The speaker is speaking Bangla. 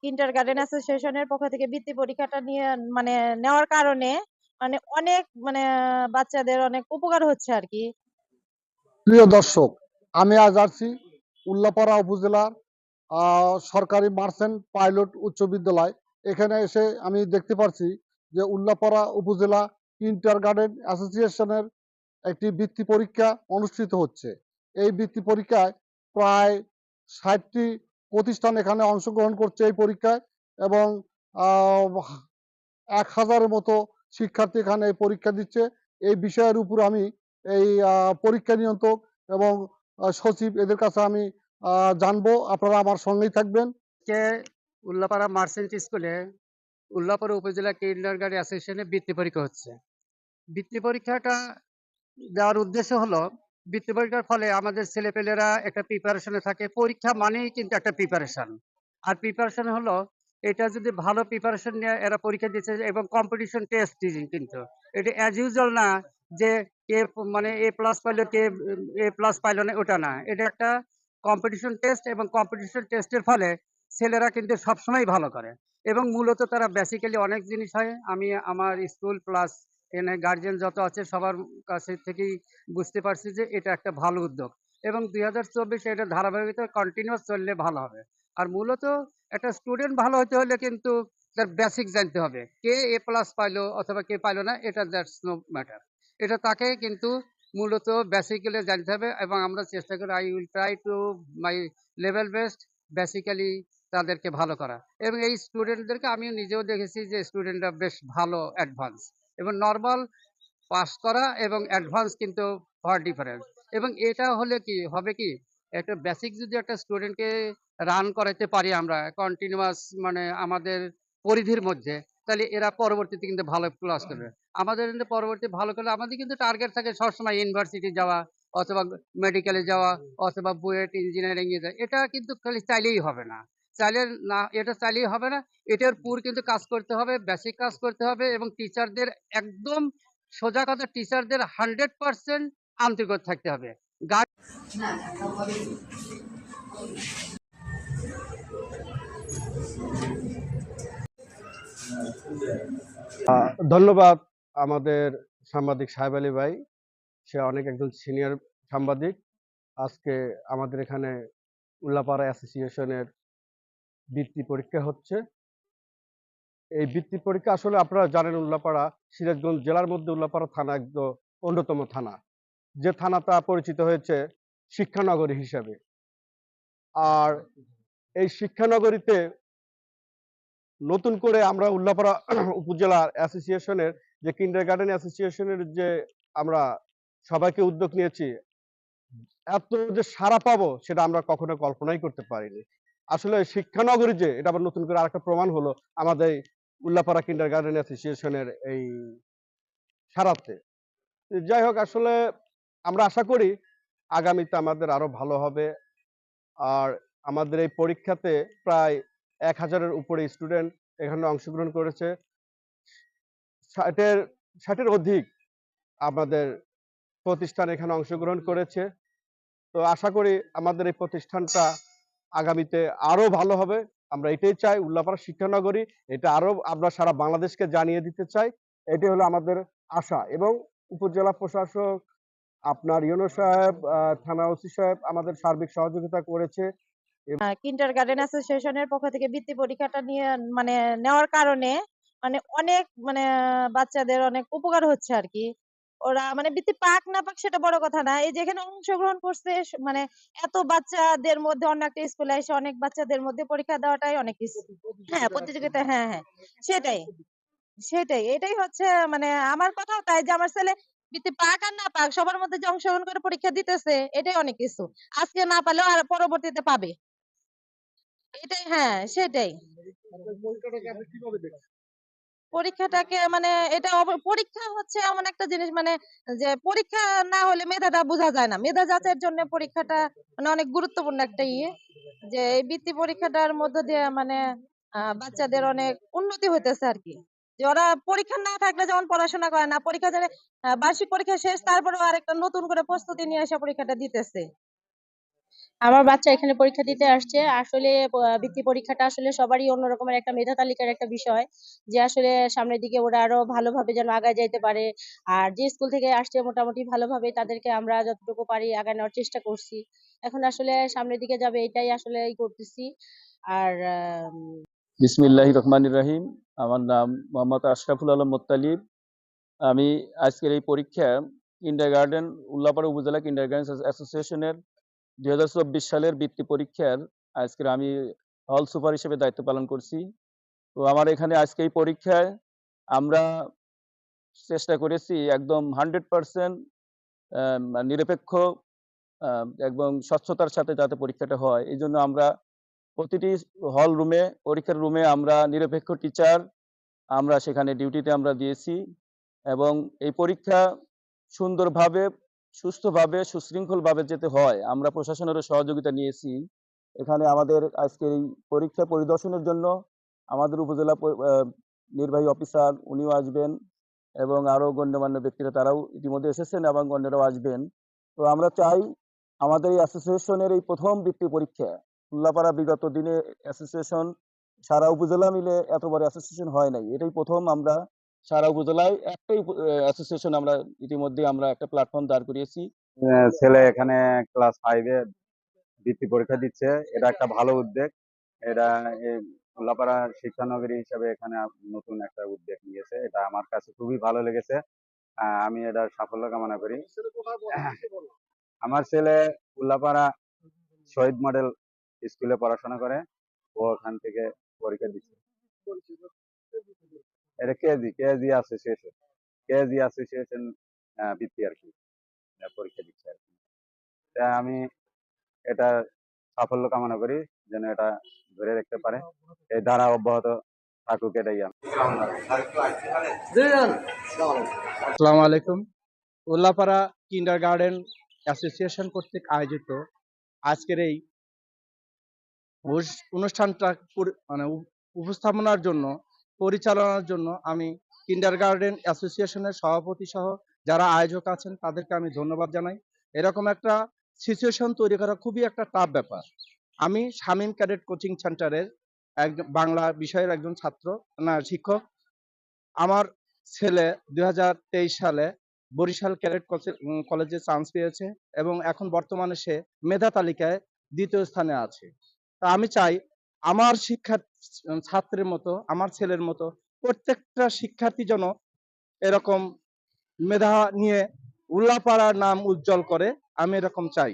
কিন্ডার গার্ডেন অ্যাসোসিয়েশনের পক্ষ থেকে বৃত্তি পরীক্ষাটা নিয়ে মানে নেওয়ার কারণে মানে অনেক মানে বাচ্চাদের অনেক উপকার হচ্ছে আর কি। প্রিয় দর্শক, আমি আজ আসছি উল্লাপাড়া উপজেলার সরকারি মার্চেন্ট পাইলট উচ্চ বিদ্যালয়। এখানে এসে আমি দেখতে পাচ্ছি যে উল্লাপাড়া উপজেলা ইন্টার গার্ডেন অ্যাসোসিয়েশনের একটি বৃত্তি পরীক্ষা অনুষ্ঠিত হচ্ছে। এই বৃত্তি পরীক্ষায় প্রায় ষাটটি প্রতিষ্ঠান এখানে অংশগ্রহণ করছে এই পরীক্ষায় এবং এক হাজারের মতো শিক্ষার্থী এখানে পরীক্ষা দিচ্ছে। এই বিষয়ের উপর আমি এই পরীক্ষা নিয়ন্ত্রক এবং সচিব এদের কাছে আমি জানব। আপনারা আমার সঙ্গেই থাকবেন। কে উল্লাপাড়া মার্চেন্ট স্কুলে উল্লাপাড়া উপজেলা কিন্ডার গার্ডেন অ্যাসোসিয়েশনে বৃত্তি পরীক্ষা হচ্ছে। বৃত্তি পরীক্ষাটা দেওয়ার উদ্দেশ্য হলো বৃত্তি পরীক্ষার ফলে আমাদের ছেলেপেলেরা একটা প্রিপারেশনে থাকে। পরীক্ষা মানেই কিন্তু একটা প্রিপারেশন আর প্রিপারেশন হলো, এটা যদি ভালো প্রিপারেশন নিয়ে এরা পরীক্ষা দিচ্ছে এবং কম্পিটিশন টেস্ট কিন্তু। এটা অ্যাজ ইউজুয়াল না যে কে মানে এ প্লাস পাইলো কে, এ প্লাস পাইলো না, ওটা না। এটা একটা কম্পিটিশন টেস্ট এবং কম্পিটিশন টেস্টের ফলে ছেলেরা কিন্তু সবসময় ভালো করে। এবং মূলত তারা বেসিক্যালি অনেক জিনিস হয়। আমি আমার স্কুল প্লাস এখানে গার্জেন যত আছে সবার কাছে থেকেই বুঝতে পারছি যে এটা একটা ভালো উদ্যোগ। এবং দুই হাজার চব্বিশে এটা ধারাবাহিকতা কন্টিনিউয়াস চললে ভালো হবে। আর মূলত একটা স্টুডেন্ট ভালো হতে হলে কিন্তু তার বেসিক জানতে হবে। কে এ প্লাস পাইলো অথবা কে পাইলো না, এটা দ্যাটস নো ম্যাটার এটা তাকে কিন্তু মূলত বেসিক্যালি জানতে হবে এবং আমরা চেষ্টা করি I will try to my level best basically তাদেরকে ভালো করা। এবং এই স্টুডেন্টদেরকে আমি নিজেও দেখেছি যে স্টুডেন্টরা বেশ ভালো অ্যাডভান্স এবং নর্মাল পাস করা এবং অ্যাডভান্স কিন্তু ফর ডিফারেন্স এবং এটা হলে কি, হবে কি? একটা বেসিক যদি একটা স্টুডেন্টকে রান করাতে পারি আমরা কন্টিনিউয়াস মানে আমাদের পরিধির মধ্যে, তাহলে এরা পরবর্তীতে কিন্তু ভালো ক্লাস করবে আমাদের কিন্তু পরবর্তী ভালো করলে আমাদের কিন্তু টার্গেট থাকে সবসময় ইউনিভার্সিটি যাওয়া, অথবা মেডিকেলে যাওয়া, অথবা বুয়েট ইঞ্জিনিয়ারিং এ যাওয়া, এটা কিন্তু খালি চাইলেই হবে না। চাইলে না, এটা চাইলেই হবে না। এটার পুর কিন্তু কাজ করতে হবে বেসিক কাজ করতে হবে এবং টিচারদের একদম সোজা কথা টিচারদের হান্ড্রেড পার্সেন্ট আন্তরিক থাকতে হবে। ধন্যবাদ আমাদের সাংবাদিক সাহেব আলী ভাই। সে অনেক একজন সিনিয়র সাংবাদিক। আজকে আমাদের এখানে উল্লাপাড়া অ্যাসোসিয়েশনের বৃত্তি পরীক্ষা হচ্ছে। এই বৃত্তি পরীক্ষা আসলে আপনারা জানেন উল্লাপাড়া, সিরাজগঞ্জ জেলার মধ্যে উল্লাপাড়া থানা একদম অন্যতম থানা। যে থানাটা পরিচিত হয়েছে শিক্ষানগরী হিসাবে। আর এই শিক্ষানগরীতে নতুন করে আমরা উল্লাপাড়া উপজেলা অ্যাসোসিয়েশনের, যে কিন্ডার গার্ডেন অ্যাসোসিয়েশনের যে আমরা সবাইকে উদ্যোগ নিয়েছি, এত যে সারা পাবো সেটা আমরা কখনো কল্পনাই করতে পারিনি। আসলে শিক্ষানগরী যে, এটা আবার নতুন করে আরেকটা প্রমাণ হলো আমাদের উল্লাপাড়া কিন্ডার গার্ডেন অ্যাসোসিয়েশনের এই সারাতে। যাই হোক, আসলে আমরা আশা করি আগামীতে আমাদের আরও ভালো হবে। আর আমাদের এই পরীক্ষাতে প্রায় এক হাজারের উপরে স্টুডেন্ট এখানে অংশগ্রহণ করেছে। ষাটের ষাটের অধিক আমাদের প্রতিষ্ঠান এখানে অংশগ্রহণ করেছে। তো আশা করি আমাদের এই প্রতিষ্ঠানটা আগামীতে আরও ভালো হবে। আমরা এটাই চাই উল্লাপাড়া শিক্ষানগরী। এটা আরও আমরা সারা বাংলাদেশকে জানিয়ে দিতে চাই। এটি হলো আমাদের আশা এবং উপজেলা প্রশাসক, আপনার ইউনো সাহেব থানা ওসি সাহেব আমাদের সার্বিক সহযোগিতা করেছে। কিন্ডার গার্ডেন অ্যাসোসিয়েশনের পক্ষ থেকে বৃত্তি পরীক্ষাটা নিয়ে মানে নেওয়ার কারণে মানে অনেক মানে বাচ্চাদের অনেক উপকার হচ্ছে আর কি। ওরা মানে বৃত্তি পাক না পাক সেটা বড় কথা না। এই যেখানে অংশগ্রহণ করছে মানে এত বাচ্চাদের মধ্যে, অন্য একটা স্কুলে এসে অনেক বাচ্চাদের মধ্যে পরীক্ষা দেওয়াটাই অনেক কিছু হ্যাঁ প্রতিযোগিতা হ্যাঁ হ্যাঁ সেটাই সেটাই, এটাই হচ্ছে মানে আমার কথাও তাই যে আমার ছেলে বৃত্তি পাক আর না পাক, সবার মধ্যে যে অংশগ্রহণ করে পরীক্ষা দিতেছে, এটাই অনেক কিছু আজকে না পালেও আর পরবর্তীতে পাবে। এটাই হ্যাঁ সেটাই। পরীক্ষাটাকে মানে এটা পরীক্ষা হচ্ছে এমন একটা জিনিস মানে যে পরীক্ষা না হলে মেধাটা বোঝা যায় না। মেধা যাচাইয়ের জন্য পরীক্ষাটা মানে অনেক গুরুত্বপূর্ণ একটা ইয়ে যে এই বৃত্তি পরীক্ষাটার মধ্য দিয়ে মানে বাচ্চাদের অনেক উন্নতি হইতেছে আর কি। যে ওরা পরীক্ষা না থাকলে যেমন পড়াশোনা করে না, পরীক্ষা দিলে বার্ষিক পরীক্ষা শেষ, তারপরেও আরেকটা নতুন করে প্রস্তুতি নিয়ে এসে পরীক্ষাটা দিতেছে। আমার বাচ্চা এখানে পরীক্ষা দিতে আসছে। আসলে বৃত্তি পরীক্ষাটা আসলে সবারই অন্যরকমের একটা মেধা তালিকার একটা বিষয় যে আসলে সামনের দিকে ওরা আরও ভালোভাবে যেন আগায় যাইতে পারে। আর যে স্কুল থেকে আসছে মোটামুটি ভালোভাবে তাদেরকে আমরা যতটুকু পারি আগায় নেওয়ার চেষ্টা করছি। এখন আসলে সামনের দিকে যাবে এটাই আসলে করতেছি। আর বিসমিল্লাহ রহমান রহিম। আমার নাম মোহাম্মদ আশরাফুল আলম মোত্তালিব। আমি আজকের এই পরীক্ষা কিন্ডার গার্ডেন, উল্লাপাড়া উপজেলা কিন্ডার গার্ডেন অ্যাসোসিয়েশনের দুই হাজার চব্বিশ সালের বৃত্তি পরীক্ষার আজকের আমি হল সুপার হিসেবে দায়িত্ব পালন করছি। তো আমার এখানে আজকে এই পরীক্ষায় আমরা চেষ্টা করেছি একদম হান্ড্রেড পার্সেন্ট নিরপেক্ষ এবং স্বচ্ছতার সাথে যাতে পরীক্ষাটা হয়। এই জন্য আমরা প্রতিটি হল রুমে, পরীক্ষার রুমে আমরা নিরপেক্ষ টিচার আমরা সেখানে ডিউটিতে আমরা দিয়েছি এবং এই পরীক্ষা সুন্দরভাবে সুস্থভাবে, সুশৃঙ্খলভাবে যেতে হয়, আমরা প্রশাসনেরও সহযোগিতা নিয়েছি। এখানে আমাদের আজকের এই পরীক্ষা পরিদর্শনের জন্য আমাদের উপজেলা নির্বাহী অফিসার উনিও আসবেন এবং আরও গণ্যমান্য ব্যক্তিরা তারাও ইতিমধ্যে এসেছেন এবং অন্যরাও আসবেন। তো আমরা চাই আমাদের এই অ্যাসোসিয়েশনের এই প্রথম বৃত্তি পরীক্ষা উল্লাপাড়া বিগত দিনে অ্যাসোসিয়েশন সারা উপজেলা মিলে এত বড় অ্যাসোসিয়েশন হয় নাই, এটাই প্রথম আমরা সারা উপজেলায় একটাই অ্যাসোসিয়েশন আমরা ইতিমধ্যে আমরা একটা প্ল্যাটফর্ম দাঁড় করিয়েছি। ছেলে এখানে ক্লাস ফাইভে বৃত্তি পরীক্ষা দিচ্ছে। এটা একটা ভালো উদ্যোগ। এটা উল্লাপাড়া শিক্ষানগরী হিসাবে এখানে নতুন একটা উদ্যোগ নিয়েছে। এটা আমার কাছে খুবই ভালো লেগেছে। আমি এটার সাফল্য কামনা করি। আমার ছেলে উল্লাপাড়া শহীদ মডেল স্কুলে পড়াশোনা করে। ও ওখান থেকে পরীক্ষা দিচ্ছে। এটা কেজি কেজি আছে অ্যাসোসিয়েশন কেজি আছে অ্যাসোসিয়েশন বৃত্তি আর কি পরীক্ষা দিচ্ছে আর কি তা আমি এটা সাফল্য কামনা করি যেন এটা ধরে রাখতে পারে। এই ধারা অব্যাহত থাকুক এটাই আসসালামু আলাইকুম। উল্লাপাড়া কিন্ডার গার্ডেন অ্যাসোসিয়েশন কর্তৃক আয়োজিত আজকের এই অনুষ্ঠানটা মানে উপ- উপস্থাপনার জন্য পরিচালনার জন্য আমি কিন্ডার গার্ডেন অ্যাসোসিয়েশনের সভাপতি সহ যারা আয়োজক আছেন, তাদেরকে আমি ধন্যবাদ জানাই। এরকম একটা সিচুয়েশন তৈরি করা খুবই একটা টাফ ব্যাপার। আমি শামীম ক্যাডেট কোচিং সেন্টারের একজন বাংলা বিষয়ের একজন ছাত্র, না, শিক্ষক। আমার ছেলে দুই হাজার তেইশ সালে বরিশাল ক্যাডেট কলেজে চান্স পেয়েছে এবং এখন বর্তমানে সে মেধা তালিকায় দ্বিতীয় স্থানে আছে। তা আমি চাই আমার শিক্ষার ছাত্রের মতো, আমার ছেলের মতো প্রত্যেকটা শিক্ষার্থী যেন এরকম মেধা নিয়ে উল্লাপাড়ার নাম উজ্জ্বল করে, আমি এরকম চাই।